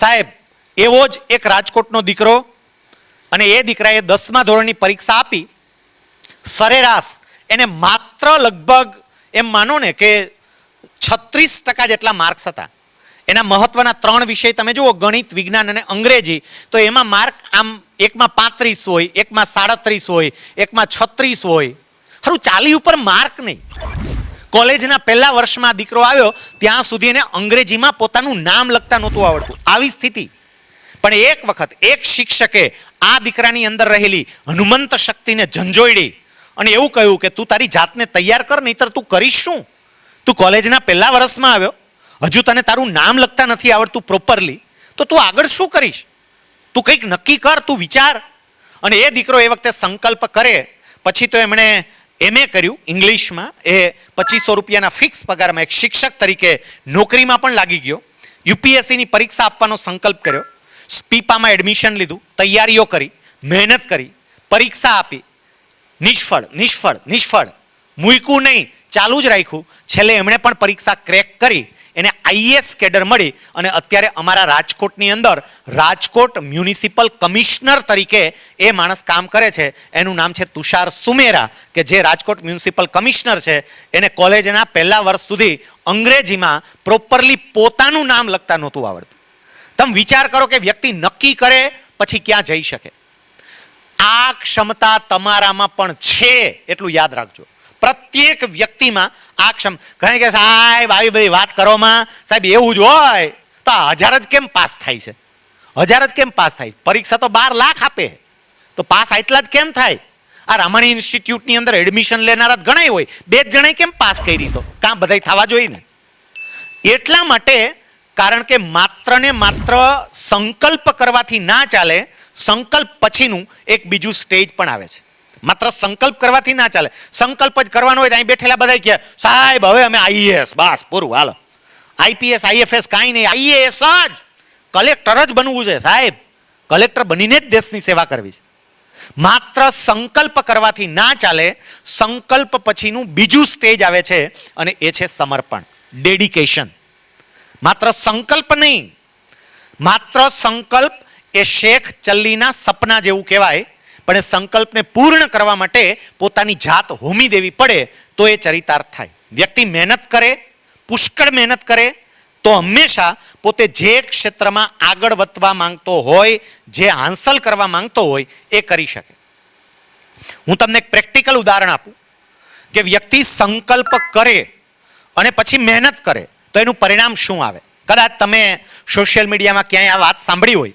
સાહેબ, એવો જ એક રાજકોટનો દીકરો અને એ દીકરાએ દસમા ધોરણની પરીક્ષા આપી. સરેરાશ, એને માત્ર લગભગ એમ માનો ને કે છત્રીસ ટકા જેટલા માર્ક્સ હતા. એના મહત્વના ત્રણ વિષય તમે જુઓ, ગણિત, વિજ્ઞાન અને અંગ્રેજી. તો એમાં માર્ક આમ એકમાં પાંત્રીસ હોય, એકમાં સાડત્રીસ હોય, એકમાં છત્રીસ હોય. હારું, ચાલી ઉપર માર્ક નહીં. કોલેજના પહેલા વર્ષમાં દીકરો આવ્યો, ત્યાં સુધી એને અંગ્રેજીમાં પોતાનું નામ લખતા નહોતું આવડતું. આવી સ્થિતિ. પણ એક વખત એક શિક્ષકે આ દીકરાની અંદર રહેલી હનુમંત શક્તિને ઝંઝોડી અને એવું કહ્યું કે, તું તારી જાતને તૈયાર કર, નહીતર તું કરીશ શું? તું કોલેજના પહેલા વર્ષમાં આવ્યો. હજુ તને તારું નામ લખતા નથી આવડતું પ્રોપરલી તો તું આગળ શું કરીશ? તું કંઈક નક્કી કર, તું વિચાર. અને એ દીકરો એ વખતે સંકલ્પ કરે. પછી તો એમણે એમએ કર્યું ઇંગ્લિશમાં. એ પચીસો રૂપિયાના ફિક્સ પગારમાં એક શિક્ષક તરીકે નોકરીમાં પણ લાગી ગયો. યુપીએસસીની પરીક્ષા આપવાનો સંકલ્પ કર્યો. સ્પીપામાં એડમિશન લીધું, તૈયારીઓ કરી, મહેનત કરી, પરીક્ષા આપી. નિષ્ફળ નિષ્ફળ નિષ્ફળ. મૂક્યું નહીં, ચાલુ જ રાખ્યું. છેલ્લે એમણે પણ પરીક્ષા ક્રેક કરી. એને આઈએસ કેડર મળી અને અત્યારે અમારા રાજકોટની અંદર રાજકોટ મ્યુનિસિપલ કમિશનર તરીકે એ માણસ કામ કરે છે. એનું નામ છે તુષાર સુમેરા, કે જે રાજકોટ મ્યુનિસિપલ કમિશનર છે. એને કોલેજના પહેલા વર્ષ સુધી અંગ્રેજીમાં પ્રોપરલી પોતાનું નામ લખતા નહોતું આવડતું. તમે વિચાર કરો કે વ્યક્તિ નક્કી કરે, પછી ક્યાં જઈ શકે. આ ક્ષમતા તમારામાં પણ છે, એટલું યાદ રાખજો. પ્રત્યેક વ્યક્તિમાં આ ક્ષમ ઘણા કે સાહેબ, આવી બધી વાત કરોમાં સાહેબ, એવું જ હોય. તો આ હજાર જ કેમ પાસ થાય છે? હજાર જ કેમ પાસ થાય પરીક્ષા તો બાર લાખ આપે. તો પાસ આટલા જ કેમ થાય? આ રામાણી ઇન્સ્ટિટ્યૂટની અંદર એડમિશન લેનારા જ ઘણાય હોય. બે જ જણાય કેમ પાસ કરી તો? કાં બધાય થવા જોઈએ ને? એટલા માટે, કારણ કે માત્ર ને માત્ર સંકલ્પ કરવાથી ના ચાલે, સંકલ્પ પછીનું એક બીજું સ્ટેજ પણ આવે છે. માત્ર સંકલ્પ કરવાથી ના ચાલે. સંકલ્પ જ કરવાનો હોય તો અહીં બેઠેલા બધા કહે, સાહેબ, હવે અમે આઈએએસ. બસ, પૂરું, હાલો. આઈપીએસ, આઈએફએસ કાંઈ નહીં. આઈએએસ જ કલેક્ટર જ બનવું છે, સાહેબ. કલેક્ટર બનીને જ દેશની સેવા કરવી છે. માત્ર સંકલ્પ કરવાથી ના ચાલે, સંકલ્પ પછીનું બીજું સ્ટેજ આવે છે અને એ છે સમર્પણ, ડેડિકેશન. માત્ર સંકલ્પ નહીં, માત્ર સંકલ્પ એ શેખ ચલ્લીના સપના જેવું કહેવાય. પણ એ સંકલ્પને પૂર્ણ કરવા માટે પોતાની જાત હોમી દેવી પડે તો એ ચરિતાર્થ થાય. વ્યક્તિ મહેનત કરે, પુષ્કળ મહેનત કરે, તો હંમેશા પોતે જે ક્ષેત્રમાં આગળ વધવા માંગતો હોય, જે હાંસલ કરવા માંગતો હોય, એ કરી શકે. હું તમને એક પ્રેક્ટિકલ ઉદાહરણ આપું કે વ્યક્તિ સંકલ્પ કરે અને પછી મહેનત કરે, તો એનું પરિણામ શું આવે? કદાચ તમે સોશિયલ મીડિયામાં ક્યાંય આ વાત સાંભળી હોય.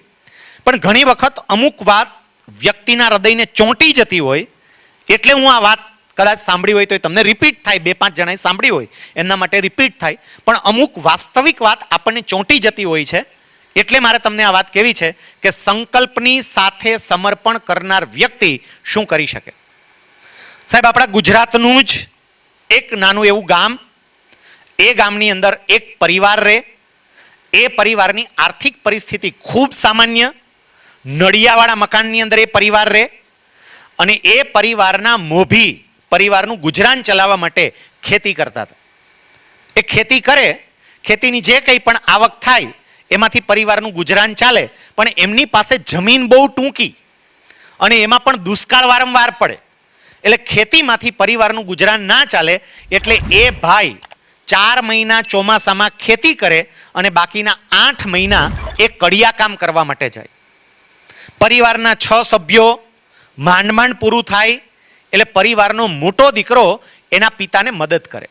પણ ઘણી વખત અમુક વાત વ્યક્તિના હૃદયને ચોંટી જતી હોય, એટલે હું આ વાત કદાચ સાંભળી હોય તો તમને રિપીટ થાય, બે પાંચ જણાએ સાંભળી હોય, એમના માટે રિપીટ થાય. પણ અમુક વાસ્તવિક વાત આપણને ચોંટી જતી હોય છે, એટલે મારે તમને આ વાત કેવી છે કે સંકલ્પની સાથે સમર્પણ કરનાર વ્યક્તિ શું કરી શકે? સાહેબ, આપણા ગુજરાતનું જ એક નાનું એવું ગામ, એ ગામની અંદર એક પરિવાર રહે, એ પરિવારની આર્થિક પરિસ્થિતિ ખૂબ સામાન્ય નડિયાવાળા મકાનની અંદર એ પરિવાર રહે અને એ પરિવારના મોભી પરિવારનું ગુજરાન ચલાવવા માટે ખેતી કરતા હતા. એ ખેતી કરે, ખેતીની જે કંઈ પણ આવક થાય, એમાંથી પરિવારનું ગુજરાન ચાલે, પણ એમની પાસે જમીન બહુ ટૂંકી અને એમાં પણ દુષ્કાળ વારંવાર પડે. એટલે ખેતીમાંથી પરિવારનું ગુજરાન ના ચાલે, એટલે એ ભાઈ ચાર મહિના ચોમાસામાં ખેતી કરે અને બાકીના આઠ મહિના એ કડિયા કામ કરવા માટે જાય. પરિવારના છ સભ્યો માંડ માંડ પૂરું થાય, એટલે પરિવારનો મોટો દીકરો એના પિતાને મદદ કરે.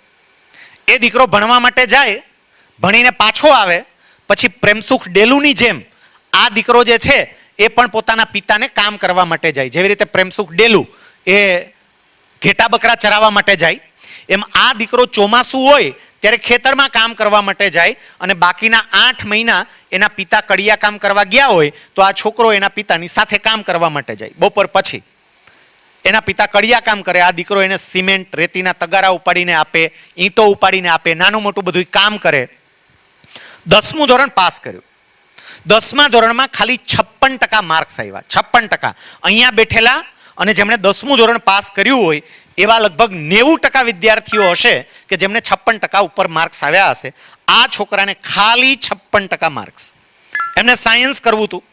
એ દીકરો ભણવા માટે જાય, ભણીને પાછો આવે, પછી પ્રેમસુખ ડેલુની જેમ આ દીકરો જે છે એ પણ પોતાના પિતાને કામ કરવા માટે જાય. જેવી રીતે પ્રેમસુખ ડેલુ એ ઘેટા બકરા ચરાવવા માટે જાય, એમ આ દીકરો ચોમાસું હોય ત્યારે ખેતરમાં કામ કરવા માટે જાય અને બાકીના આઠ મહિના એના પિતા કડિયા કામ કરવા ગયા હોય તો આ છોકરો એના પિતાની સાથે કામ કરવા માટે જાય. બપોર પછી એના પિતા કડિયા કામ કરે. આ દીકરો એને સિમેન્ટ, રેતીના તગારા ઉપાડીને આપે, ઈંટો ઉપાડીને આપે, નાનું મોટું બધું કામ કરે. દસમું ધોરણ પાસ કર્યું. દસમા ધોરણમાં ખાલી છપ્પન ટકા માર્ક્સ આવ્યા. છપ્પન ટકા. અહીંયા બેઠેલા અને જેમણે દસમું ધોરણ પાસ કર્યું હોય એવા લગભગ નેવું ટકા વિદ્યાર્થીઓ હશે કે જેમને છપ્પન ટકા ઉપર માર્ક્સ આવ્યા હશે. આ છોકરાને ખાલી છપ્પન ટકા માર્ક્સ એમને સાયન્સ કરવું હતું.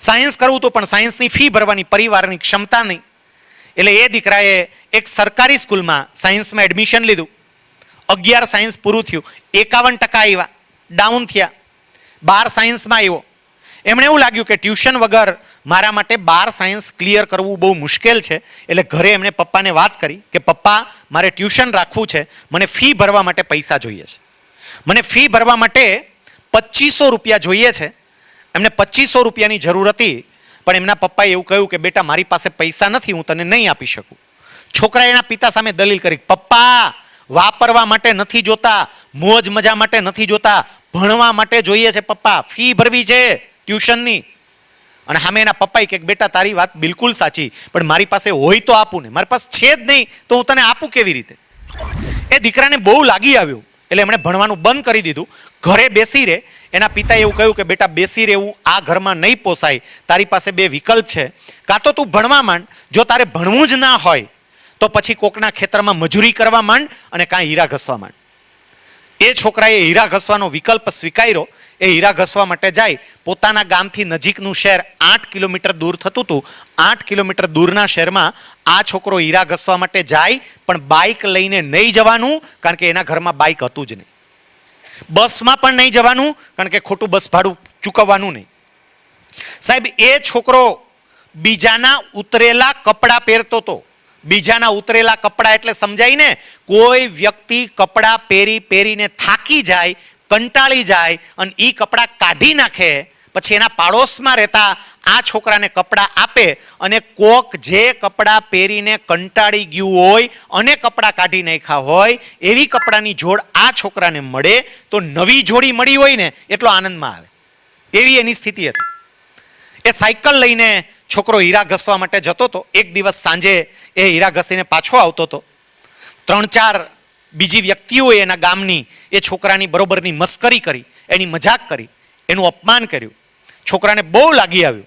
સાયન્સ કરવું હતું, પણ સાયન્સની ફી ભરવાની પરિવારની ક્ષમતા નહીં. એટલે એ દીકરાએ એક સરકારી સ્કૂલમાં સાયન્સમાં એડમિશન લીધું. અગિયાર સાયન્સ પૂરું થયું. એકાવન ટકા આવ્યા. ડાઉન થયા. બાર સાયન્સમાં આવ્યો. એમણે એવું લાગ્યું કે ટ્યુશન વગર મારા માટે બાર સાયન્સ ક્લિયર કરવું બહુ મુશ્કેલ છે. એટલે ઘરે એમણે પપ્પાને વાત કરી કે, પપ્પા, મારે ટ્યુશન રાખવું છે. મને ફી ભરવા માટે પૈસા જોઈએ છે. મને ફી ભરવા માટે પચીસો રૂપિયા જોઈએ છે. એમને પચીસો રૂપિયાની જરૂર હતી, પણ એમના પપ્પાએ એવું કહ્યું કે, બેટા, મારી પાસે પૈસા નથી, હું તને નહીં આપી શકું. છોકરાએ એના પિતા સામે દલીલ કરી, પપ્પા, વાપરવા માટે નથી જોતા, મોજ મજા માટે નથી જોતા, ભણવા માટે જોઈએ છે, પપ્પા. ફી ભરવી છે ટ્યુશનની. અને સામે એના પપ્પાએ કે, બેટા, તારી વાત બિલકુલ સાચી, પણ મારી પાસે હોય તો આપું ને. મારી પાસે છે જ નહીં, તો હું તને આપું કેવી રીતે? એ દીકરાને બહુ લાગી આવ્યું, એટલે એમણે ભણવાનું બંધ કરી દીધું. ઘરે બેસી રહે એના પિતાએ એવું કહ્યું કે, બેટા, બેસી રહેવું આ ઘરમાં નહીં પોસાય. તારી પાસે બે વિકલ્પ છે. કાં તો તું ભણવા માંડ. જો તારે ભણવું જ ના હોય, તો પછી કોકના ખેતરમાં મજૂરી કરવા માંડ અને કાંઈ હીરા ઘસવા માંડ. એ છોકરાએ હીરા ઘસવાનો વિકલ્પ સ્વીકાર્યો. એ હીરા ઘસવા માટે જાય. પોતાના ગામથી નજીકનું શહેર આઠ કિલોમીટર દૂર થતું હતું. આઠ કિલોમીટર દૂરના શહેરમાં આ છોકરો હીરા ઘસવા માટે જાય, પણ બાઇક લઈને નહીં જવાનું, કારણ કે એના ઘરમાં બાઇક હતું જ નહીં. બસમાં પણ નહીં જવાનું, કારણ કે ખોટું બસ ભાડું ચૂકવવાનું નહીં. સાહેબ, એ છોકરો બીજાના ઉતરેલા કપડાં પહેરતો હતો બીજાના ઉતરેલા કપડાં એટલે સમજાય ને કોઈ વ્યક્તિ કપડાં પહેરી પહેરીને થાકી જાય કંટાળી જાય અને એ કપડાં કાઢી નાખે, પછી એના પાડોશમાં રહેતા આ છોકરાને કપડાં આપે અને કોક જે કપડાં પહેરીને કંટાળી ગયું હોય અને કપડાં કાઢી નાખ્યા હોય, એવી કપડાની જોડ આ છોકરાને મળે તો નવી જોડી મળી હોય ને, એટલો આનંદમાં આવે. એવી એની સ્થિતિ હતી. એ સાયકલ લઈને છોકરો હીરા ઘસવા માટે જતો હતો એક દિવસ સાંજે એ હીરા ઘસીને પાછો આવતો હતો ત્રણ ચાર બીજી વ્યક્તિઓએ એના ગામની, એ છોકરાની બરોબરની મસ્કરી કરી, એની મજાક કરી, એનું અપમાન કર્યું. છોકરાને બહુ લાગી આવ્યું.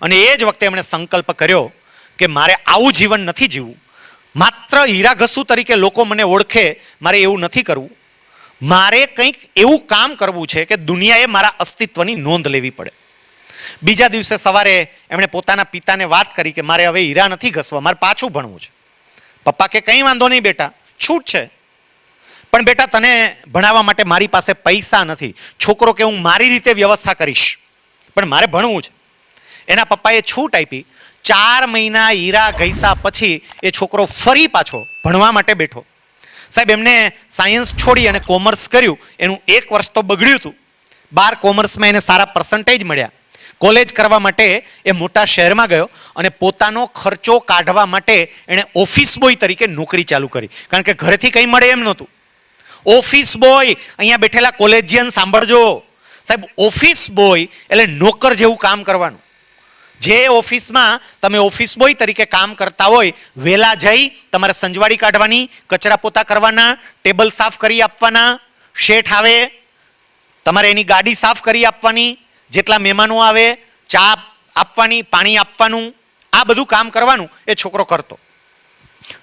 અને એ જ વખતે એમણે સંકલ્પ કર્યો કે મારે આવું જીવન નથી જીવવું. માત્ર હીરા ઘસુ તરીકે લોકો મને ઓળખે, મારે એવું નથી કરવું. મારે કંઈક એવું કામ કરવું છે કે દુનિયાએ મારા અસ્તિત્વની નોંધ લેવી પડે. બીજા દિવસે સવારે એમણે પોતાના પિતાને વાત કરી કે મારે હવે હીરા નથી ઘસવા, મારે પાછું ભણવું છે. પપ્પા કે, કંઈ વાંધો નહીં બેટા, છૂટ છે. પણ બેટા, તને ભણાવવા માટે મારી પાસે પૈસા નથી. છોકરો કે હું મારી રીતે વ્યવસ્થા કરીશ. પણ મારે ભણવું છે. એના પપ્પાએ છૂટ આપી. ચાર મહિના હીરા ઘૈસા પછી એ છોકરો ફરી પાછો ભણવા માટે બેઠો. સાહેબ, એમને સાયન્સ છોડી અને કોમર્સ કર્યું. એનું એક વર્ષ તો બગડ્યું હતું. બાર કોમર્સમાં એને સારા પર્સન્ટેજ મળ્યા. કોલેજ કરવા માટે એ મોટા શહેરમાં ગયો અને પોતાનો ખર્ચો કાઢવા માટે એણે ઓફિસ બોય તરીકે નોકરી ચાલુ કરી. કારણ કે ઘરેથી કંઈ મળે એમ નહોતું. ઓફિસ બોય, અહીંયા બેઠેલા કોલેજિયન સાંભળજો. સાહેબ, ઓફિસ બોય એટલે નોકર જેવું કામ કરવાનું. જે ઓફિસમાં તમે ઓફિસ બોય તરીકે કામ કરતા હોય વહેલા જઈ તમારે સંજવાડી કાઢવાની, કચરા પોતા કરવાના, ટેબલ સાફ કરી આપવાના, શેઠ આવે, તમારે એની ગાડી સાફ કરી આપવાની, જેટલા મહેમાનો આવે, ચા આપવાની, પાણી આપવાનું, આ બધું કામ કરવાનું એ છોકરો કરતો.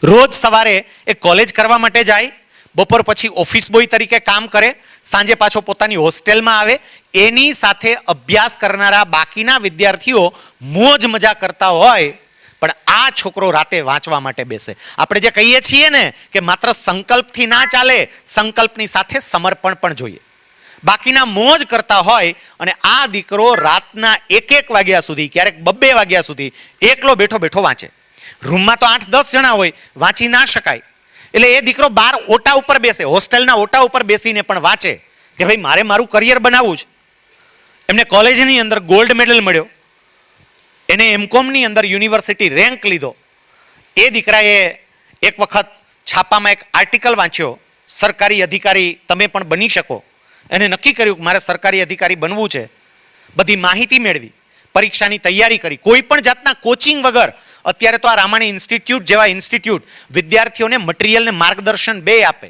રોજ સવારે એ કોલેજ કરવા માટે જાય બપોર પછી ઓફિસ બોય તરીકે કામ કરે, સાંજે પાછો પોતાની હોસ્ટેલમાં આવે, એની સાથે અભ્યાસ કરનારા બાકીના વિદ્યાર્થીઓ મોજ મજા કરતા હોય, પણ આ છોકરો રાતે વાંચવા માટે બેસે. આપણે જે કહીએ છીએ ને કે માત્ર સંકલ્પથી ના ચાલે, સંકલ્પની સાથે સમર્પણ પણ જોઈએ. બાકીના મોજ કરતા હોય અને આ દીકરો રાતના એક એક વાગ્યા સુધી, ક્યારેક બબ્બે વાગ્યા સુધી એકલો બેઠો બેઠો વાંચે. રૂમમાં તો આઠ દસ જણા હોય, વાંચી ના શકાય. એટલે એ દીકરો બાર ઓટા ઉપર બેસે, હોસ્ટેલના ઓટા ઉપર બેસીને પણ વાંચે કે ભાઈ, મારે મારું કરિયર બનાવવું છે. એમને કોલેજની અંદર ગોલ્ડ મેડલ મળ્યો. એને એમકોમની અંદર યુનિવર્સિટી રેન્ક લીધો. એ દીકરાએ એક વખત છાપામાં એક આર્ટિકલ વાંચ્યો, સરકારી અધિકારી તમે પણ બની શકો. એને નક્કી કર્યું કે મારે સરકારી અધિકારી બનવું છે. બધી માહિતી મેળવી, પરીક્ષાની તૈયારી કરી. કોઈ પણ જાતના કોચિંગ વગર અત્યારે તો આ રામાણી ઇન્સ્ટિટ્યૂટ જેવા ઇન્સ્ટિટ્યૂટ વિદ્યાર્થીઓને મટીરિયલ ને માર્ગદર્શન બે આપે.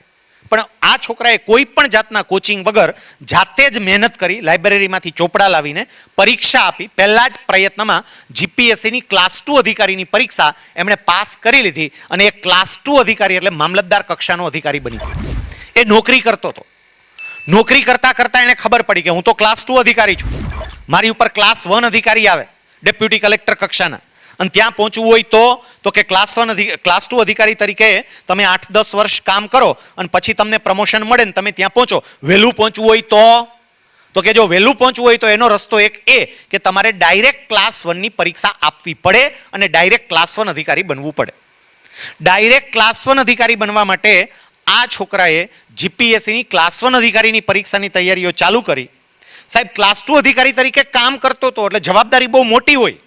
પણ આ છોકરાએ કોઈ પણ જાતના કોચિંગ વગર જાતે જ મહેનત કરી લાઇબ્રેરીમાંથી ચોપડા લાવીને પરીક્ષા આપી. પહેલા જ પ્રયત્નમાં જીપીએસસીની ક્લાસ ટુ અધિકારીની પરીક્ષા એમણે પાસ કરી લીધી અને એ ક્લાસ ટુ અધિકારી એટલે મામલતદાર કક્ષાનો અધિકારી બની ગયો. એ નોકરી કરતો હતો. નોકરી કરતાં કરતાં એને ખબર પડી કે હું તો ક્લાસ ટુ અધિકારી છું. મારી ઉપર ક્લાસ વન અધિકારી આવે ડેપ્યુટી કલેક્ટર કક્ષાના. અને ત્યાં પહોંચવું હોય તો તો કે ક્લાસ વન ક્લાસ ટુ અધિકારી તરીકે તમે આઠ દસ વર્ષ કામ કરો અને પછી તમને પ્રમોશન મળે ને તમે ત્યાં પહોંચો. વહેલું પહોંચવું હોય તો? તો કે જો વહેલું પહોંચવું હોય તો એનો રસ્તો એક એ કે તમારે ડાયરેક્ટ ક્લાસ વનની પરીક્ષા આપવી પડે અને ડાયરેક્ટ ક્લાસ વન અધિકારી બનવું પડે. ડાયરેક્ટ ક્લાસ વન અધિકારી બનવા માટે આ છોકરાએ જીપીએસસીની ક્લાસ વન અધિકારીની પરીક્ષાની તૈયારીઓ ચાલુ કરી. સાહેબ ક્લાસ ટુ અધિકારી તરીકે કામ કરતો હતો એટલે જવાબદારી બહુ મોટી હોય.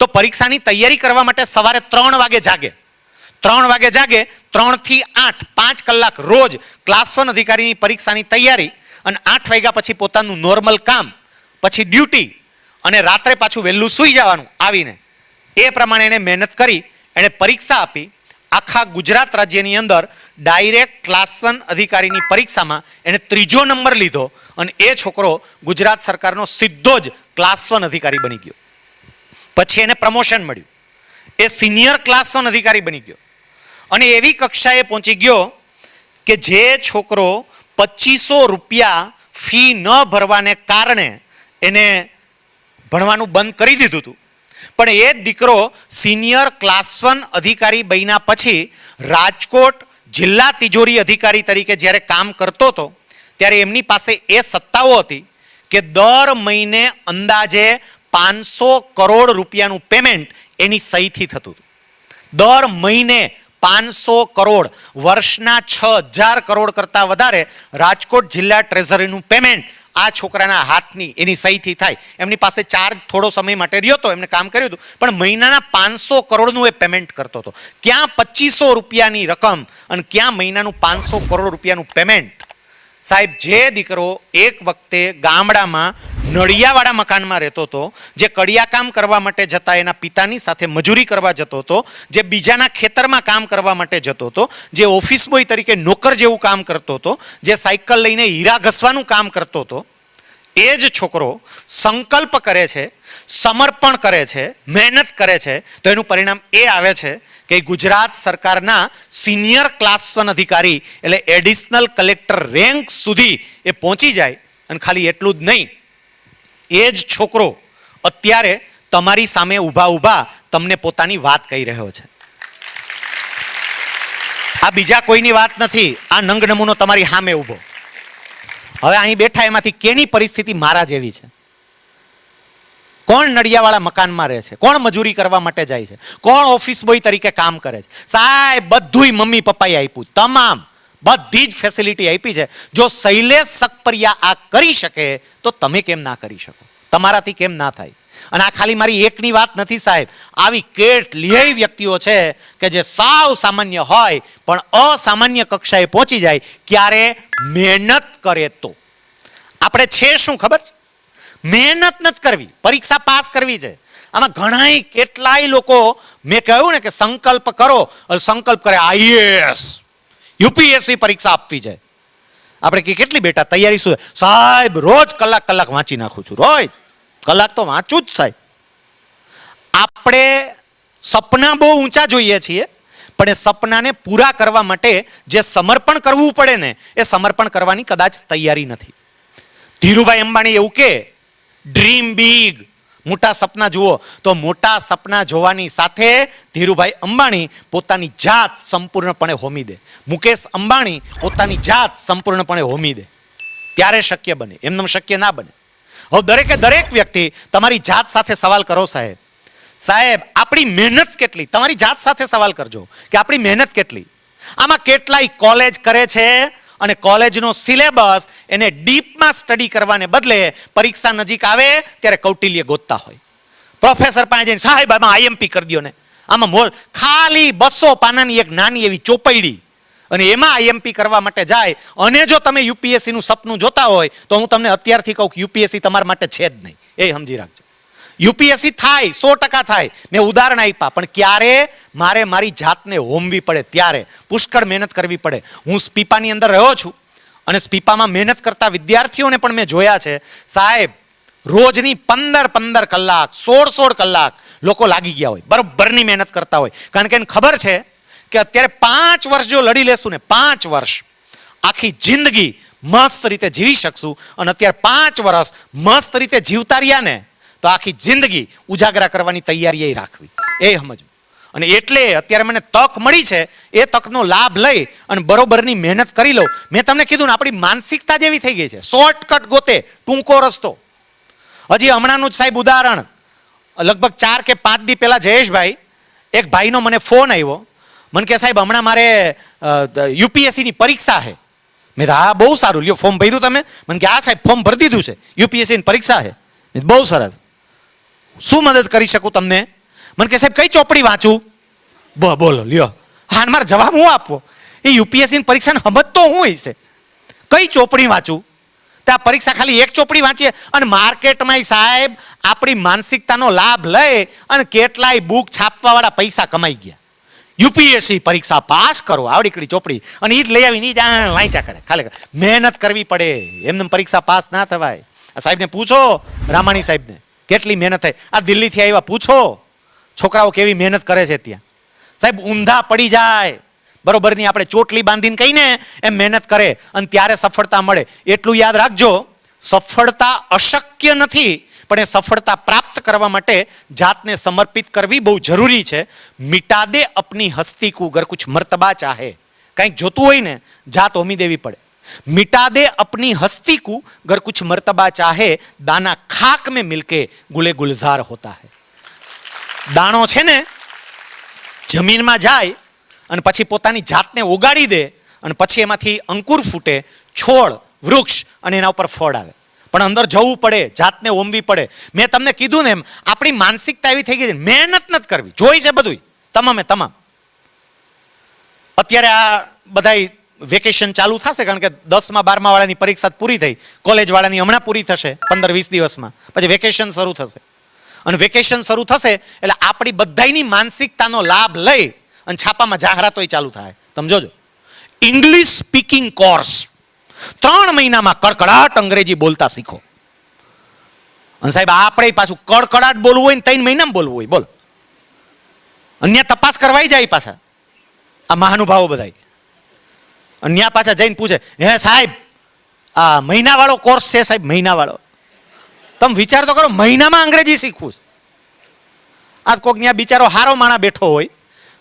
તો પરીક્ષાની તૈયારી કરવા માટે સવારે ત્રણ વાગે જાગે. ત્રણ વાગે જાગે, ત્રણથી આઠ, પાંચ કલાક રોજ ક્લાસ વન અધિકારીની પરીક્ષાની તૈયારી અને આઠ વાગ્યા પછી પોતાનું નોર્મલ કામ, પછી ડ્યુટી અને રાત્રે પાછું વહેલું સૂઈ જવાનું આવીને. એ પ્રમાણે એણે મહેનત કરી, એણે પરીક્ષા આપી. આખા ગુજરાત રાજ્યની અંદર ડાયરેક્ટ ક્લાસ વન અધિકારીની પરીક્ષામાં એણે ત્રીજો નંબર લીધો અને એ છોકરો ગુજરાત સરકારનો સીધો જ ક્લાસ વન અધિકારી બની ગયો. પછી એને પ્રમોશન મળ્યું. એ સિનિયર ક્લાસ વન અધિકારી બની ગયો. અને એવી કક્ષાએ પહોંચી ગયો કે જે છોકરો પચીસો રૂપિયા ફી ન ભરવાને કારણે એને ભણવાનું બંધ કરી દીધું હતું. પણ એ દીકરો સિનિયર ક્લાસ વન અધિકારી બન્યા પછી રાજકોટ જિલ્લા તિજોરી અધિકારી તરીકે જ્યારે કામ કરતો હતો, ત્યારે એમની પાસે એ સત્તાઓ હતી કે દર મહિને અંદાજે પાંચસો કરોડ રૂપિયાનું પેમેન્ટ એની સહીથી થતું હતું. દર મહિને પાંચસો કરોડ, વર્ષના છ હજાર કરોડ કરતાં વધારે રાજકોટ જિલ્લા ટ્રેઝરીનું પેમેન્ટ આ છોકરાના હાથની એની સહીથી થાય. એમની પાસે ચાર્જ થોડો સમય માટે રહ્યો હતો એમને કામ કર્યું હતું, પણ મહિનાના પાંચસો કરોડનું એ પેમેન્ટ કરતો હતો. ક્યાં પચીસો રૂપિયાની રકમ અને ક્યાં મહિનાનું પાંચસો કરોડ રૂપિયાનું પેમેન્ટ સાહેબ, જે દીકરો એક વખતે ગામડામાં નળિયાવાળા મકાનમાં રહેતો હતો, જે કડિયાકામ કરવા માટે જતા એના પિતાની સાથે મજૂરી કરવા જતો હતો, જે બીજાના ખેતરમાં કામ કરવા માટે જતો હતો, જે ઓફિસ બોય તરીકે નોકર જેવું કામ કરતો હતો, જે સાયકલ લઈને હીરા ઘસવાનું કામ કરતો હતો, એ જ છોકરો સંકલ્પ કરે છે, સમર્પણ કરે છે, મહેનત કરે છે, તો એનું પરિણામ એ આવે છે કે ગુજરાત સરકારના સિનિયર ક્લાસ વન અધિકારી એટલે એડિશનલ કલેક્ટર રેન્ક સુધી એ પહોંચી જાય અને ખાલી એટલું જ નહીં એ જ છોકરો અત્યારે તમારી સામે ઊભા ઊભા તમને પોતાની વાત કહી રહ્યો છે. આ બીજા કોઈની વાત નથી, આ નંગ નમૂનો તમારી સામે ઊભો. હવે અહીં બેઠા એમાંથી કેની પરિસ્થિતિ મારા જેવી છે? કોણ નડિયાવાળા મકાનમાં રહે છે? કોણ મજૂરી કરવા માટે જાય છે? કોણ ઓફિસ બોય તરીકે કામ કરે છે? સાહેબ, બધુંય મમ્મી પપ્પાએ આપ્યું. તમામ. બધી જ ફેસિલિટી આપી છે. જો શૈલેષ સકપરિયા આ કરી શકે, તો તમે કેમ ના કરી શકો? તમારાથી કેમ ના થાય? અને આ ખાલી મારી એકની વાત નથી સાહેબ. આવી કેટલીય વ્યક્તિઓ છે કે જે સાવ સામાન્ય હોય, પણ અસામાન્ય કક્ષાએ પહોંચી જાય, ક્યારે મહેનત કરે તો. આપણે છે શું ખબર છે? મહેનત નથી કરવી. પરીક્ષા પાસ કરવી છે. આમાં ઘણાય કેટલાય લોકો મેં કહ્યું ને કે સંકલ્પ કરો, સંકલ્પ કરે આઈએએસ યુપીએસસી પરીક્ષા આપવી છે. આપણે કે કેટલી બેટા તૈયારી શું? સાહેબ, રોજ કલાક કલાક વાંચી નાખું છું, રોજ. કલાક તો વાંચું જ, સાહેબ. આપણે સપના બહુ ઊંચા જોઈએ છીએ, પણ એ સપનાને પૂરા કરવા માટે જે સમર્પણ કરવું પડે ને, એ સમર્પણ કરવાની કદાચ તૈયારી નથી. ધીરુભાઈ અંબાણી એવું કે ડ્રીમ બિગ મોટા સપના જુઓ તો મોટા સપના જોવાની સાથે ધીરુભાઈ અંબાણી પોતાની જાત સંપૂર્ણપણે હોમી દે. મુકેશ અંબાણી પોતાની જાત સંપૂર્ણપણે હોમી દે. ત્યારે શક્ય બને. એમને શક્ય ના બને. હવે દરેકે દરેક વ્યક્તિ તમારી જાત સાથે સવાલ કરો સાહેબ. સાહેબ, આપણી મહેનત કેટલી? તમારી જાત સાથે સવાલ કરજો કે આપણી મહેનત કેટલી? આમાં કેટલાય કોલેજ કરે છે? અને કોલેજનો સિલેબસ એને ડીપમાં સ્ટડી કરવાને બદલે પરીક્ષા નજીક આવે ત્યારે કૌટિલ્ય ગોતતા હોય. પ્રોફેસર પાસે જઈને, સાહેબ, આમાં આઈએમપી કરી દો ને આમાં મોલ, ખાલી બસો પાનાની એક નાની એવી ચોપડી. અને એમાં આઈએમપી કરવા માટે જાય. અને જો તમે યુપીએસસીનું સપનું જોતા હોય, તો હું તમને અત્યારથી કહું કે યુપીએસસી તમારા માટે છે જ નહીં. એ સમજી રાખજો. યુપીએસસી થાય, સો ટકા થાય. મેં ઉદાહરણ આપ્યા, પણ ક્યારે મારે મારી જાતને હોમવી પડે? ત્યારે. પુષ્કળ મહેનત કરવી પડે. હું સ્પીપાની અંદર રહ્યો છું અને સ્પીપામાં મહેનત કરતા વિદ્યાર્થીઓને પણ મેં જોયા છે. સાહેબ, રોજની પંદર પંદર કલાક, સોળ સોળ કલાક લોકો લાગી ગયા હોય. બરોબરની મહેનત કરતા હોય. કારણ કે એને ખબર છે કે અત્યારે પાંચ વર્ષ જો લડી લેશું ને, પાંચ વર્ષ આખી જિંદગી મસ્ત રીતે જીવી શકશું. અને અત્યારે પાંચ વર્ષ મસ્ત રીતે જીવતા રહ્યા ને તો આખી જિંદગી ઉજાગરા કરવાની તૈયારી એ રાખવી. એ સમજવું. અને એટલે અત્યારે મને તક મળી છે, એ તકનો લાભ લઈ અને બરોબરની મહેનત કરી લઉં. મેં તમને કીધું ને, આપણી માનસિકતા જેવી થઈ ગઈ છે. શોર્ટકટ ગોતે, ટૂંકો રસ્તો. હજી હમણાંનું જ સાહેબ ઉદાહરણ. લગભગ ચાર કે પાંચ દી પહેલાં જયેશભાઈ, એક ભાઈનો મને ફોન આવ્યો. મને કે સાહેબ, હમણાં મારે યુપીએસસીની પરીક્ષા છે મેં હા, બહુ સારું. લ્યો, ફોર્મ ભર્યું તમે. મને કે આ સાહેબ, ફોર્મ ભરી દીધું છે. યુપીએસસીની પરીક્ષા છે બહુ સરસ. શું મદદ કરી શકું તમને? મને કે સાહેબ, કઈ ચોપડી વાંચું? બ, બોલો, લ્યો. હા મારે જવાબ હું આપવો? એ યુપીએસસીની પરીક્ષાને સમજતો હું હશે. કઈ ચોપડી વાંચું? તો આ પરીક્ષા ખાલી એક ચોપડી વાંચીએ. અને માર્કેટમાં સાહેબ આપણી માનસિકતાનો લાભ લઈ અને કેટલાય બુક છાપવાવાળા પૈસા કમાઈ ગયા. યુપીએસસી પરીક્ષા પાસ કરો આવડીકડી ચોપડી. અને એ જ લઈ આવીને એ જ વાંચ્યા કરે. ખાલી મહેનત કરવી પડે. એમને પરીક્ષા પાસ ના થવાય. સાહેબને પૂછો, રામાણી સાહેબને. કેટલી મહેનત થાય? આ દિલ્હીથી આવ્યા, પૂછો. છોકરાઓ કેવી મહેનત કરે છે ત્યાં? સાહેબ, ઊંધા પડી જાય. બરોબરની આપણે ચોટલી બાંધીને કહીને એમ મહેનત કરે અને ત્યારે સફળતા મળે. એટલું યાદ રાખજો, સફળતા અશક્ય નથી, પણ એ સફળતા પ્રાપ્ત કરવા માટે જાતને સમર્પિત કરવી બહુ જરૂરી છે. મિટા દે અપની હસ્તી કુ ગર કુછ મર્તબા ચાહે. કંઈક જોતું હોય ને, જાત હોમી દેવી પડે. મિટા दे अपनी હસ્તી को, अगर કુછ મર્તબા ચાહે દાના ખાક में મિલકે गुले गुलजार હોતા है। દાણો છે ને જમીનમાં જાય અને પછી પોતાની જાતને ઉગાડી દે અને પછી એમાંથી અંકુર ફૂટે છોડ વૃક્ષ અને એના ઉપર ફળ આવે પણ અંદર જવું પડે જાતને ઓમવી પડે મેં તમને કીધું ને એમ આપણી માનસિકતા એવી થઈ ગઈ છે મહેનત નથી કરવી જોઈ છે બધું તમામે તમામ અત્યારે આ બધાય વેકેશન ચાલુ થશે કારણ કે દસમાં, બારમા વાળાની પરીક્ષા પૂરી થઈ. કોલેજ વાળાની હમણાં પૂરી થશે, પંદર, વીસ દિવસમાં. પછી વેકેશન શરૂ થશે. અને વેકેશન શરૂ થશે એટલે આપણી બધાયની માનસિકતાનો લાભ લઈ અને છાપામાં જાહેરાતોય ચાલુ થાય. તમે જોજો. ઇંગ્લિશ સ્પીકિંગ કોર્સ ત્રણ મહિનામાં કડકડાટ અંગ્રેજી બોલતા શીખો. અને સાહેબ, આપણે પાછું કડકડાટ બોલવું હોય ને ત્રણ મહિનામાં બોલવું હોય. બોલો. અન્ય તપાસ કરવાઈ જાય પાછા. આ મહાનુભાવો બધાય. અને ત્યાં પાછા જઈને પૂછે, હે સાહેબ, આ મહિનાવાળો કોર્સ છે સાહેબ, મહિનાવાળો. તમે વિચાર તો કરો, મહિનામાં અંગ્રેજી શીખવું આ કોક ત્યાં બિચારો હારો માણા બેઠો હોય,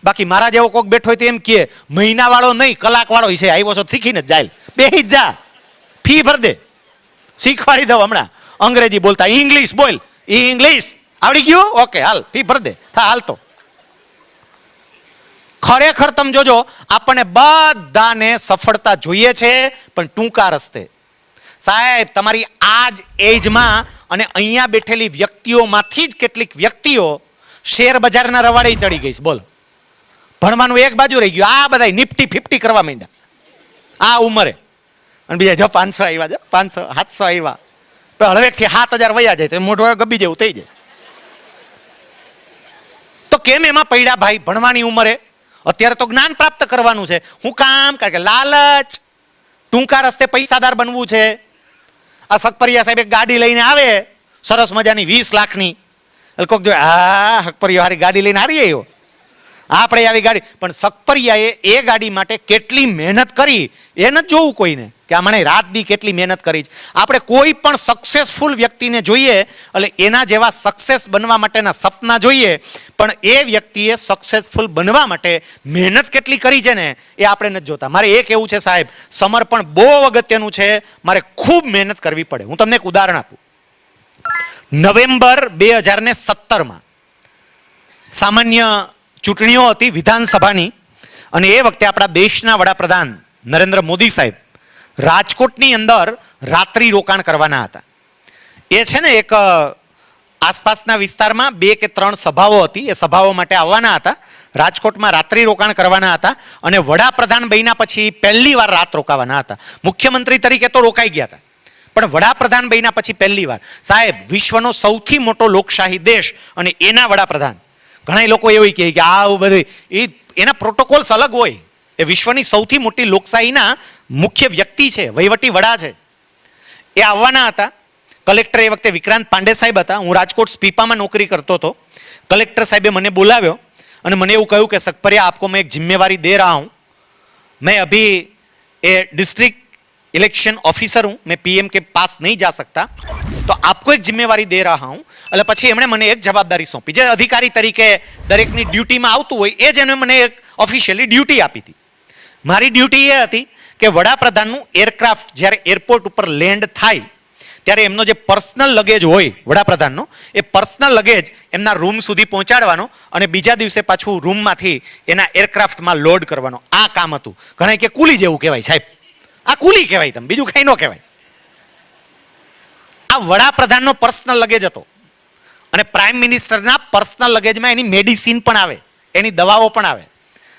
બાકી મારા જેવો કોક બેઠો હોય તો એમ કહે, મહિનાવાળો નહીં, કલાકવાળો છે આવ્યો છો, શીખીને જ જાય બે જ જા. ફી ભર દે. શીખવાડી દઉં હમણાં. અંગ્રેજી બોલતા ઇંગ્લિશ બોલ. ઇંગ્લિશ આવડી ગયું? ઓકે, હાલ, ફી ભર દે. થા, હાલ તો. ખરેખર તમે જોજો, આપણને બધાને સફળતા જોઈએ છે, પણ ટૂંકા રસ્તે. સાહેબ, તમારી આ જ એજમાં અને અહીંયા બેઠેલી વ્યક્તિઓમાંથી જ કેટલીક વ્યક્તિઓ શેર બજારના રવાડે ચડી ગઈ બોલો. ભણવાનું એક બાજુ રહી ગયું. આ બધા નિફ્ટી ફિફ્ટી કરવા માંડ્યા. આ ઉંમરે. અને બીજા જો પાંચસો આવ્યા જો, પાંચસો, સાતસો આવ્યા તો હળવેકથી સાત હજાર વયા જાય તો મોટો ગબી જેવું થઈ જાય. તો કેમ એમાં પડ્યા ભાઈ ભણવાની ઉંમરે? અત્યારે તો જ્ઞાન પ્રાપ્ત કરવાનું છે. હું કામ, કારણ કે લાલચ, ટૂંકા રસ્તે પૈસાદાર બનવું છે. આ સકપરિયા સાહેબ એક ગાડી લઈને આવે, સરસ મજાની વીસ લાખની. એટલે કોક જોઈએ હા, હકપરિયા હારી ગાડી લઈને હારી આવ્યો. આપણે આવી ગાડી, પણ સકપરિયાએ એ ગાડી માટે કેટલી મહેનત કરી એ નથી જોવું કોઈને કે આ મને રાત દી કેટલી મહેનત કરી છે. આપણે કોઈ પણ સક્સેસફુલ વ્યક્તિને જોઈએ, એટલે એના જેવા સક્સેસ બનવા માટેના સપના જોઈએ, પણ એ વ્યક્તિએ સક્સેસફુલ બનવા માટે મહેનત કેટલી કરી છે ને, એ આપણે નથી જોતા. મારે એ કહેવું છે સાહેબ, સમર્પણ બહુ અગત્યનું છે, મારે ખૂબ મહેનત કરવી પડે. હું તમને એક ઉદાહરણ આપું. નવેમ્બર બે હજાર ને સત્તરમાં સામાન્ય ચૂંટણીઓ હતી વિધાનસભાની, અને એ વખતે આપણા દેશના વડાપ્રધાન નરેન્દ્ર મોદી સાહેબ રાજકોટની અંદર રાત્રિ રોકાણ કરવાના હતા. એ છે ને એક આસપાસના વિસ્તારમાં બે કે ત્રણ સભાઓ હતી. એ સભાઓ માટે આવવાના હતા. રાજકોટમાં રાત્રિ રોકાણ કરવાના હતા અને વડાપ્રધાન બન્યા પછી પહેલી વાર રાત રોકાવાના હતા. મુખ્યમંત્રી તરીકે તો રોકાઈ ગયા હતા. પણ વડાપ્રધાન બન્યા પછી પહેલી વાર. સાહેબ, વિશ્વનો સૌથી મોટો લોકશાહી દેશ અને એના વડાપ્રધાન. ઘણા લોકો એવું કહે કે આ બધું એ, એના પ્રોટોકોલ્સ અલગ હોય. એ વિશ્વની સૌથી મોટી લોકશાહીના મુખ્ય વ્યક્તિ છે વહીવટી વડા છે એ આવવાના હતા કલેક્ટર એ વખતે વિક્રાંત પાંડે સાહેબ હતા હું રાજકોટ સ્પીપામાં નોકરી કરતો હતો કલેક્ટર સાહેબે મને બોલાવ્યો અને મને એવું કહ્યું કે સકપરિયા આપકો मैं एक जिम्मेवारी दे रहा हूँ मैं अभी ये डिस्ट्रिक्ट इलेक्शन ऑफिसर हूं मैं पीएम के पास नहीं जा सकता तो आपको एक जिम्मेवारी दे रहा हूं એટલે પછી એમણે મને એક જવાબદારી સોંપી જે અધિકારી તરીકે દરેકની ડ્યુટીમાં આવતું હોય એ જ એને મને એક ઓફિશિયલી ડ્યુટી આપી હતી મારી ડ્યુટી એ હતી કે વડાપ્રધાનનું એરક્રાફ્ટ જ્યારે એરપોર્ટ ઉપર લેન્ડ થાય, ત્યારે એમનો જે પર્સનલ લગેજ હોય વડાપ્રધાનનો, એ પર્સનલ લગેજ એમના રૂમ સુધી પહોંચાડવાનો અને બીજા દિવસે પાછું રૂમમાંથી એના એરક્રાફ્ટમાં લોડ કરવાનો. આ કામ હતું. ઘણા કે કુલી જેવું કહેવાય સાહેબ. આ કુલી કહેવાય તમે, બીજું કંઈ ન કહેવાય. આ વડાપ્રધાનનો પર્સનલ લગેજ હતો. અને પ્રાઇમ મિનિસ્ટરના પર્સનલ લગેજમાં એની મેડિસિન પણ આવે, એની દવાઓ પણ આવે.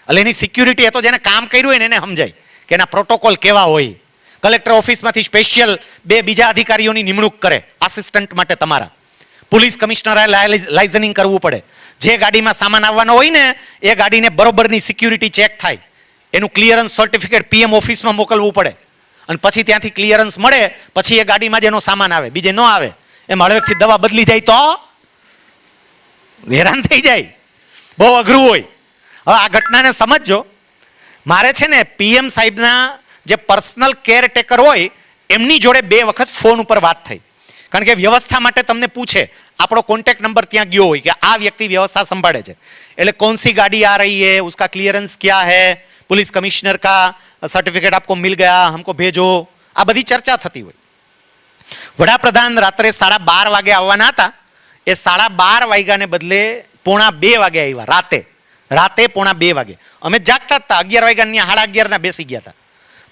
એટલે એની સિક્યુરિટી એ તો જેને કામ કર્યું હોય ને એને સમજાય કે એના પ્રોટોકોલ કેવા હોય. કલેક્ટર ઓફિસમાંથી સ્પેશિયલ બે બીજા અધિકારીઓની નિમણૂક કરે આસિસ્ટન્ટ માટે તમારા. પોલીસ કમિશનરે લાઇઝનિંગ કરવું પડે. જે ગાડીમાં સામાન આવવાનો હોય ને, એ ગાડીને બરોબરની સિક્યુરિટી ચેક થાય. એનું ક્લિયરન્સ સર્ટિફિકેટ પીએમ ઓફિસમાં મોકલવું પડે. અને પછી ત્યાંથી ક્લિયરન્સ મળે, પછી એ ગાડીમાં જ એનો સામાન આવે. બીજે ન આવે. એમ હળવેકથી દવા બદલી જાય તો હેરાન થઈ જાય. બહુ અઘરું હોય. હવે આ ઘટનાને સમજજો. મારે છે ને પીએમ સાહેબના જે પર્સનલ કેરટેકર હોય, એમની જોડે બે વખત ફોન ઉપર વાત થઈ. કારણ કે વ્યવસ્થા માટે તમને પૂછે, આપણો કોન્ટેક નંબર ત્યાં ગયો હોય કે આ વ્યક્તિ વ્યવસ્થા સંભાળે છે. એટલે કોણ સી ગાડી આ રહી હે, ઉસકા ક્લિયરન્સ ક્યાં હૈ પોલીસ કમિશનર કા સર્ટિફિકેટ आपको મિલ ગયા हमको ભેજો. આ બધી ચર્ચા થતી હોય. વડાપ્રધાન રાત્રે સાડા બાર વાગે આવવાના હતા. એ સાડા બાર વાગ્યાને બદલે પોણા બે વાગે આવ્યા, રાતે. રાતે પોણા બે વાગે. અમે જાગતા હતા. અગિયાર વાગ્યાની સાડા અગિયારના બેસી ગયા હતા.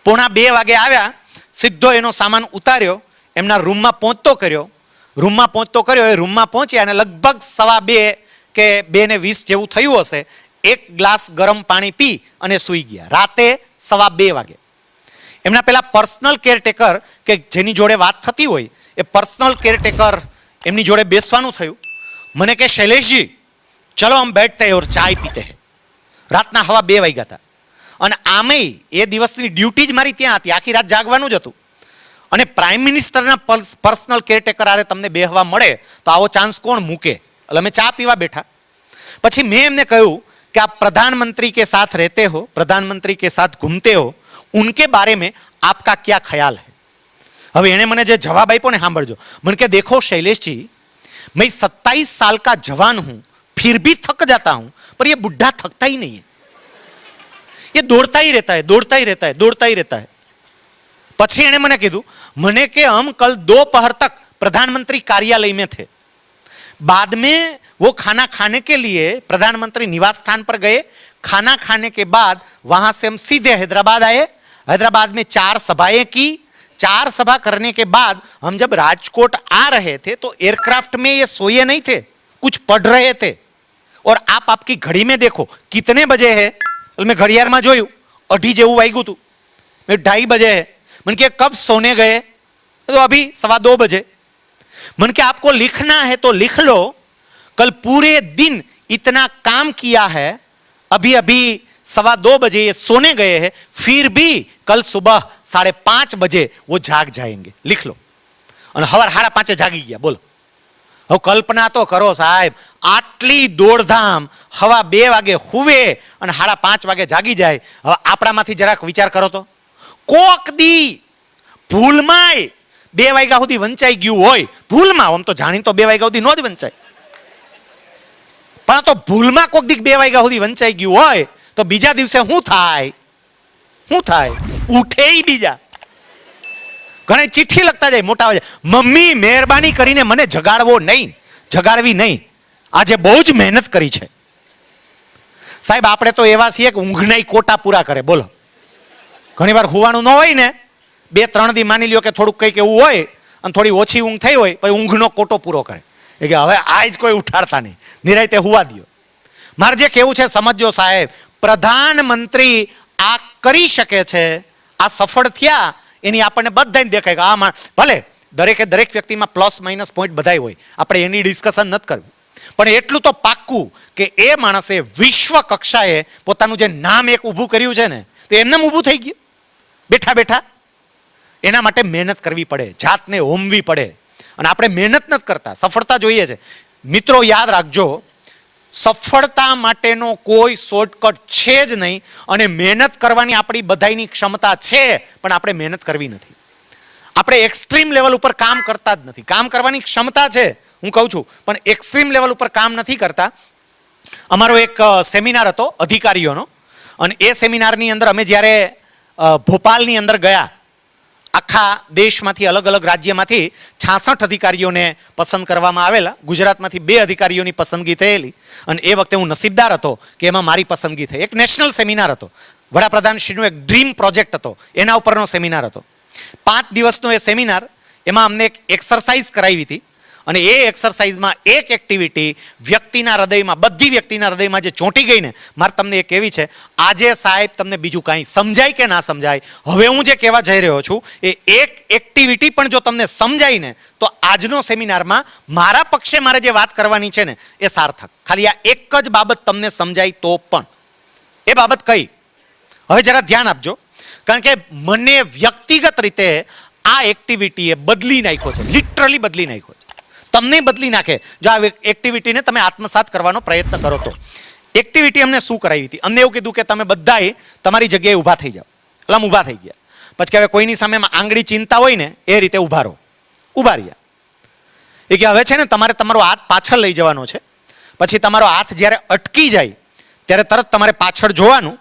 પોણા બે વાગે આવ્યા, સીધો એનો સામાન ઉતાર્યો, એમના રૂમમાં પહોંચતો કર્યો. રૂમમાં પહોંચતો કર્યો, એ રૂમમાં પહોંચ્યા અને લગભગ સવા બે કે બે ને વીસ જેવું થયું હશે, એક ગ્લાસ ગરમ પાણી પી અને સૂઈ ગયા. રાતે સવા બે વાગે. એમના પેલા પર્સનલ કેરટેકર કે જેની જોડે વાત થતી હોય, એ પર્સનલ કેરટેકર એમની જોડે બેસવાનું થયું. મને કે, શૈલેષજી ચલો હમ બેઠતે હૈ ઓર ચાય પીતે હૈ રાતના હવા બે વાગ્યા હતા અને આમેય એ દિવસની ડ્યુટી જ મારી ત્યાં હતી આખી રાત જાગવાનું જ હતું અને પ્રાઇમ મિનિસ્ટરના પર્સનલ કેરટેકર આરે તમને બેહવા મળે તો આવો ચાન્સ કોણ મૂકે એટલે અમે ચા પીવા બેઠા પછી મેં એમને કહ્યું कि आप प्रधानमंत्री के साथ रहते हो प्रधानमंत्री के साथ घूमते हो उनके बारे में आपका क्या ख्याल है હવે એણે મને જે જવાબ આપ્યો ને સાંભળજો મને કે देखो शैलेश जी मैं सत्ताईस साल का जवान हूं फिर भी थक जाता हूं पर ये बुढ़ा थकता ही नहीं है ये दौड़ता ही रहता है दौड़ता ही रहता है दौड़ता ही रहता है પછી એણે મને કીધું મને કે હમ કલ दोपहर तक प्रधानमंत्री कार्यालय में थे बाद में वो खाना खाने के लिए प्रधानमंत्री निवास स्थान पर गए खाना खाने के बाद वहां से हम सीधे हैदराबाद आए हैदराबाद में चार सभाएं की चार सभा करने के बाद हम जब राजकोट आ रहे थे तो एयरक्राफ्ट में ये सोए नहीं थे कुछ पढ़ रहे थे और आप आपकी घड़ी में देखो कितने बजे है એટલે મેં ઘડિયાળમાં જોયું અઢી જેવું વાગ્યું હતું મેં ढाई बजे है मन के कब सोने गए तो अभी सवा दो बजे मन के आपको लिखना है तो लिख लो कल पूरे दिन इतना काम किया है अभी अभी सवा दो बजे ये सोने गए हैं फिर भी कल सुबह साढ़े पांच बजे वो जाग जाएंगे लिख लो અને હવાર સાડા પાંચે જાગી ગયા બોલો હવે કલ્પના તો કરો સાહેબ, આટલી દોડધામ હવા બે વાગે હુવે અને સાડા પાંચ વાગે જાગી જાય. હવે આપણામાંથી જરાક વિચાર કરો તો. કોક દી ભૂલમાંય બે વાગ્યા સુધી વંચાઈ ગયું હોય. ભૂલમાં, આમ તો જાણી તો બે વાગ્યા સુધી નો જ વંચાય. પણ તો ભૂલમાં કોક દીક બે વાગ્યા સુધી વંચાઈ ગયું હોય તો બીજા દિવસે શું થાય? શું થાય? ઉઠે બીજા. ઘણે ચિઠ્ઠી લખતા જાય, મોટા હોય મમ્મી, મહેરબાની કરીને મને જગાડવો નહીં, જગાડવી નહીં. આજે બહુ જ મહેનત કરી છે. સાહેબ, આપણે તો એવા છીએ કે ઊંઘના કોટા પૂરા કરે. બોલો. ઘણી વાર હુવાનું ન હોય ને, બે, ત્રણ દી માની લ્યો કે થોડુંક કંઈક એવું હોય અને થોડી ઓછી ઊંઘ થઈ હોય, પછી ઊંઘનો કોટો પૂરો કરે. એ કે હવે આ જ કોઈ ઉઠાડતા નહીં. નિરાયતે હોવા દો મારે જે કેવું છે સમજો સાહેબ, પ્રધાનમંત્રી આ કરી શકે છે, આ સફળ થયા એની આપણને બધાને દેખાય કે આ મા ભલે, દરેકે દરેક વ્યક્તિમાં પ્લસ માઇનસ પોઈન્ટ બધાય હોય. આપણે એની ડિસ્કશન નથી કરવું. પણ એટલું તો પાક્કું કે એ માણસે વિશ્વ કક્ષાએ પોતાનું જે નામ એક ઊભું કર્યું છે ને, તે એમને ઊભું થઈ ગયું. બેઠા બેઠા. એના માટે મહેનત કરવી પડે, જાતને હોમવી પડે. અને આપણે મહેનત નથી કરતા, સફળતા જોઈએ છે. મિત્રો, યાદ રાખજો સફળતા માટેનો કોઈ શોર્ટકટ છે જ નહીં અને મહેનત કરવાની આપણી બધાયની ક્ષમતા છે, પણ આપણે મહેનત કરવી નથી. આપણે એક્સ્ટ્રીમ લેવલ ઉપર કામ કરતા જ નથી. કામ કરવાની ક્ષમતા છે, હું કહું છું, પણ એક્સ્ટ્રીમ લેવલ ઉપર કામ નથી કરતા. અમારો એક સેમિનાર હતો, અધિકારીઓનો. અને એ સેમિનારની અંદર અમે જ્યારે ભોપાલની અંદર ગયા આખા દેશમાંથી, અલગ અલગ રાજ્યમાંથી છાસઠ અધિકારીઓને પસંદ કરવામાં આવેલા. ગુજરાતમાંથી બે અધિકારીઓની પસંદગી થયેલી. અને એ વખતે હું નસીબદાર હતો કે એમાં મારી પસંદગી થઈ. એક નેશનલ સેમિનાર હતો. વડાપ્રધાનશ્રીનો એક ડ્રીમ પ્રોજેક્ટ હતો. એના ઉપરનો સેમિનાર હતો. પાંચ દિવસનો એ સેમિનાર. એમાં અમને એક એક્સરસાઇઝ કરાવી હતી. અને એ એક્સરસાઇઝમાં એક એક્ટિવિટી વ્યક્તિના હૃદયમાં, બધી વ્યક્તિના હૃદયમાં જે ચોંટી ગઈ ને, મારે તમને એ કહેવી છે, આજે સાહેબ તમને બીજું કાંઈ સમજાય કે ના સમજાય? હવે હું જે કહેવા જઈ રહ્યો છું, એ એક એક્ટિવિટી પણ જો તમને સમજાય ને, તો આજનો સેમિનારમાં મારા પક્ષે મારે જે વાત કરવાની છે ને, એ સાર્થક. ખાલી આ એક જ બાબત તમને સમજાય તો પણ. એ બાબત કઈ? હવે જરા ધ્યાન આપજો. કારણ કે મને વ્યક્તિગત રીતે આ એક્ટિવિટીએ બદલી નાખ્યો છે લિટરલી બદલી નાખ્યો છે. તમને બદલી નાખે. જો આ એક્ટિવિટીને તમે આત્મસાત કરવાનો પ્રયત્ન કરો તો. એક્ટિવિટી અમને શું કરાવી હતી? અમને એવું કીધું કે તમે બધાએ તમારી જગ્યાએ ઊભા થઈ જાઓ. એટલે આમ ઊભા થઈ ગયા. પછી હવે કોઈની સામે આંગળી ચિંતા હોય ને, એ રીતે ઊભા રહો. ઊભા રહ્યા. એ કે હવે છે ને તમારે તમારો હાથ પાછળ લઈ જવાનો છે. પછી તમારો હાથ જ્યારે અટકી જાય, ત્યારે તરત તમારે પાછળ જોવાનું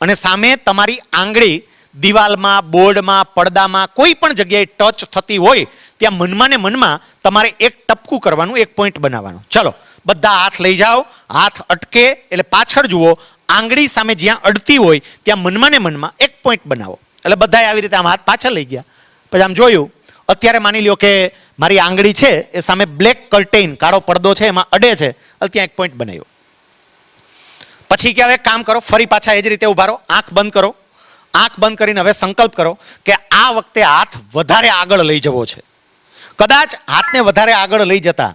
અને સામે તમારી આંગળી દિવાલમાં, બોર્ડમાં, પડદામાં કોઈ પણ જગ્યાએ ટચ થતી હોય ત્યાં મનમાં ને મનમાં તમારે એક ટપકું કરવાનું, એક પોઈન્ટ બનાવવાનું. ચલો, બધા હાથ લઈ જાઓ, હાથ અટકે, એટલે પાછળ જુઓ, આંગળી સામે જ્યાં અડતી હોય, ત્યાં મનમાં ને મનમાં એક પોઈન્ટ બનાવો. એટલે બધાએ આવી રીતે આમ હાથ પાછળ લઈ ગયા. પછી આમ જોયું, અત્યારે માની લ્યો કે મારી આંગળી છે, એ સામે બ્લેક કર્ટેન કાળો પડદો છે, એમાં અડે છે, એટલે ત્યાં એક પોઈન્ટ બનાવ્યો. પછી કે હવે કામ કરો, ફરી પાછા એ જ રીતે ઊભા રહો, આંખ બંધ કરો. આંખ બંધ કરીને હવે સંકલ્પ કરો કે આ વખતે હાથ વધારે આગળ લઈ જવો છે. કદાચ હાથને વધારે આગળ લઈ જતા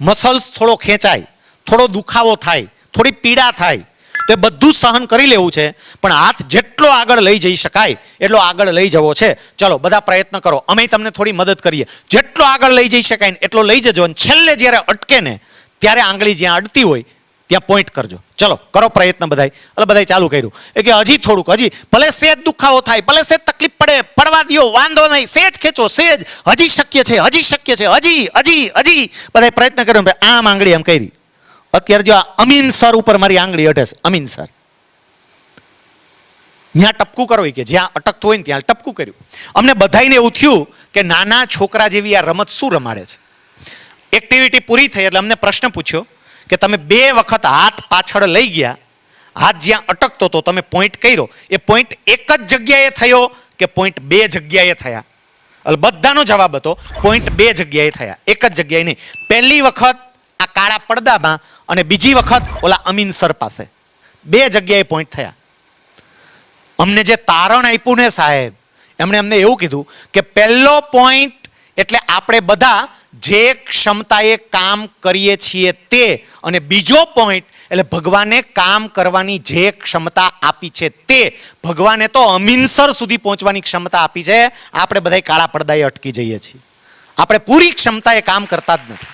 મસલ્સ થોડો ખેંચાય, થોડો દુખાવો થાય, થોડી પીડા થાય, તો એ બધું સહન કરી લેવું છે, પણ હાથ જેટલો આગળ લઈ જઈ શકાય, એટલો આગળ લઈ જવો છે. ચલો, બધા પ્રયત્ન કરો. અમે તમને થોડી મદદ કરીએ. જેટલો આગળ લઈ જઈ શકાય ને એટલો લઈ જજો અને છેલ્લે જ્યારે અટકે ને, ત્યારે આંગળી જ્યાં અડતી હોય, ત્યાં પોઈન્ટ કરજો. ચલો, કરો પ્રયત્ન બધાય. એટલે બધાય ચાલુ કર્યું. એ કે હજી થોડુંક, હજી. ભલે સેજ દુખાવો થાય, ભલે સેજ તકલીફ પડે, પડવા દ્યો, વાંધો નહીં, સેજ ખેંચો, સેજ. હજી શક્ય છે, હજી શક્ય છે, હજી હજી હજી. બધાય પ્રયત્ન કર્યો આમ આંગળી આમ કરી. અત્યારે જો આ અમીન સર ઉપર મારી આંગળી અટે છે, અમીન સર. ત્યાં ટપકું કરો કે જ્યાં અટકતું હોય ને ત્યાં ટપકું કર્યું. અમને બધાઈને એવું થયું કે નાના છોકરા જેવી આ રમત શું રમાડે છે? એક્ટિવિટી પૂરી થઈ એટલે અમને પ્રશ્ન પૂછ્યો કે તમે બે વખત હાથ પાછળ લઈ ગયા, હાથ જ્યાં અટકતો હતો તમે પોઈન્ટ કર્યો. એ પોઈન્ટ એક જ જગ્યાએ થયો કે પોઈન્ટ બે જગ્યાએ થયા. બધાનો જવાબ હતો પોઈન્ટ બે જગ્યાએ થયા. એક જ જગ્યાએ નહીં. પહેલી વખત આ કાળા પડદામાં અને બીજી વખત ઓલા અમીન સર પાસે. બે જગ્યાએ પોઈન્ટ થયા. અમને જે તારણ આપ્યું ને સાહેબ, એમણે અમને એવું કીધું કે પહેલો પોઈન્ટ એટલે આપણે બધા જે ક્ષમતાએ કામ કરીએ છીએ તે અને બીજો પોઈન્ટ એટલે ભગવાને કામ કરવાની જે ક્ષમતા આપી છે તે ભગવાને તો અમીનસર સુધી પહોંચવાની ક્ષમતા આપી છે. આપણે બધા કાળા પડદાએ અટકી જઈએ છીએ. આપણે પૂરી ક્ષમતાએ કામ કરતા જ નથી.